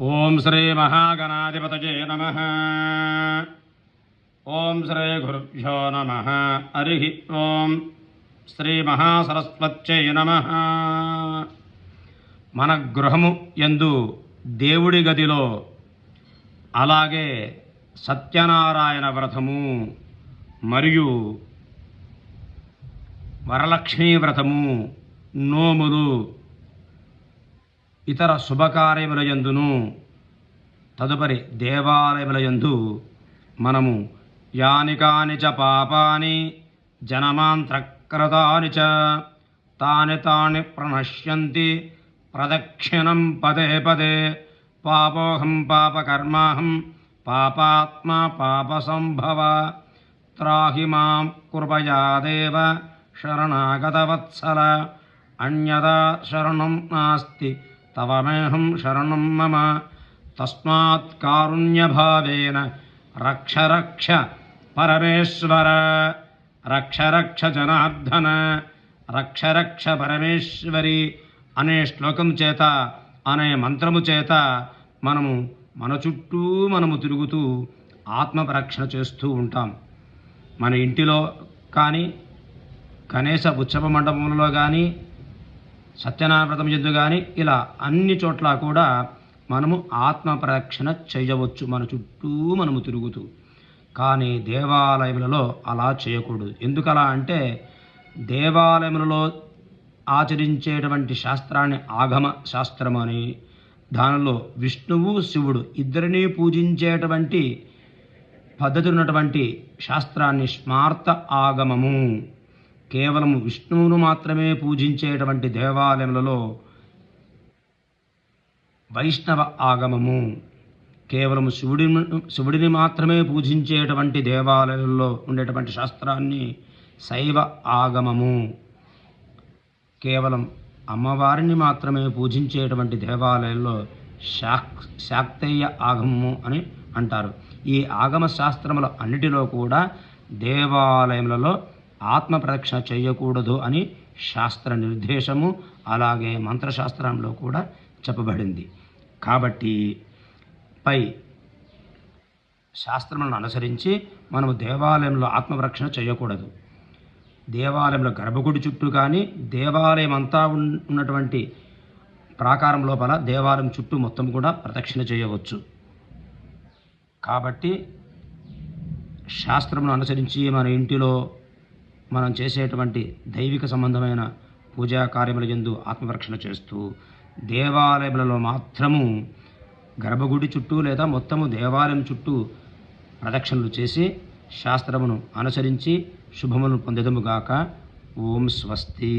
ఓం శ్రీ మహాగణాధిపతయే నమ. ఓం శ్రీ గురుభ్యో నమ. హరి ఓం శ్రీ మహాసరస్వత్యై నమ. మన గృహము యందు దేవుడి గదిలో అలాగే సత్యనారాయణ వ్రతము మరియు వరలక్ష్మీ వ్రతము నోములు ఇతర శుభకార్యముల యందును తదుపరి దేవాలయముల యందు మనము యానికాని చ పాపాని జనమాంత్రకృతాని చ తాని తాని ప్రణశ్యంతి ప్రదక్షిణం పదే పదే పాపోహం పాపకర్మాహం పాపాత్మ పాపసంభవ త్రాహి మాం కృపయాదేవ శరణాగతవత్సల అన్యదా శరణం నాస్తి. తవమేహం శరణం మమ. తస్మాత్ కారుణ్యభావేన రక్ష రక్ష పరమేశ్వర. రక్ష రక్ష జనార్దన రక్ష రక్ష పరమేశ్వరి అనే శ్లోకం చేత అనే మంత్రము చేత మనము మన చుట్టూ మనము తిరుగుతూ ఆత్మపరక్షణ చేస్తూ ఉంటాం. మన ఇంటిలో కానీ కనీస ఉత్సవ మండపంలో కానీ సత్యనారాయణ వ్రతం ఎందు కానీ ఇలా అన్ని చోట్ల కూడా మనము ఆత్మ చేయవచ్చు. మన చుట్టూ మనము తిరుగుతూ. కానీ దేవాలయములలో అలా చేయకూడదు. ఎందుకలా అంటే దేవాలయములలో ఆచరించేటువంటి శాస్త్రాన్ని ఆగమ శాస్త్రం అని దానిలో విష్ణువు శివుడు ఇద్దరినీ పూజించేటువంటి పద్ధతి ఉన్నటువంటి శాస్త్రాన్ని స్మార్త ఆగమము. కేవలం విష్ణువును మాత్రమే పూజించేటువంటి దేవాలయములలో వైష్ణవ ఆగమము కేవలం శివుడిని శివుడిని మాత్రమే పూజించేటువంటి దేవాలయాల్లో ఉండేటువంటి శాస్త్రాన్ని శైవ ఆగమము. కేవలం అమ్మవారిని మాత్రమే పూజించేటువంటి దేవాలయాల్లో శాక్ శాక్తేయ ఆగమము అని అంటారు. ఈ ఆగమ శాస్త్రముల అన్నిటిలో కూడా దేవాలయములలో ఆత్మ ప్రదక్షిణ చేయకూడదు అని శాస్త్ర నిర్దేశము అలాగే మంత్రశాస్త్రంలో కూడా చెప్పబడింది. కాబట్టి పై శాస్త్రములను అనుసరించి మనము దేవాలయంలో ఆత్మరక్షణ చేయకూడదు దేవాలయంలో గర్భగుడి చుట్టూ కానీ దేవాలయం అంతా ఉన్నటువంటి ప్రాకారం లోపల దేవాలయం చుట్టూ మొత్తం కూడా ప్రదక్షిణ చేయవచ్చు. కాబట్టి శాస్త్రమును అనుసరించి మన ఇంటిలో మనం చేసేటువంటి దైవిక సంబంధమైన పూజా కార్యముల యందు ఆత్మరక్షణ చేస్తూ దేవాలయములలో మాత్రము గర్భగుడి చుట్టూ లేదా మొత్తము దేవాలయం చుట్టూ ప్రదక్షిణలు చేసి శాస్త్రమును అనుసరించి శుభమును పొందెదముగాక ఓం స్వస్తి.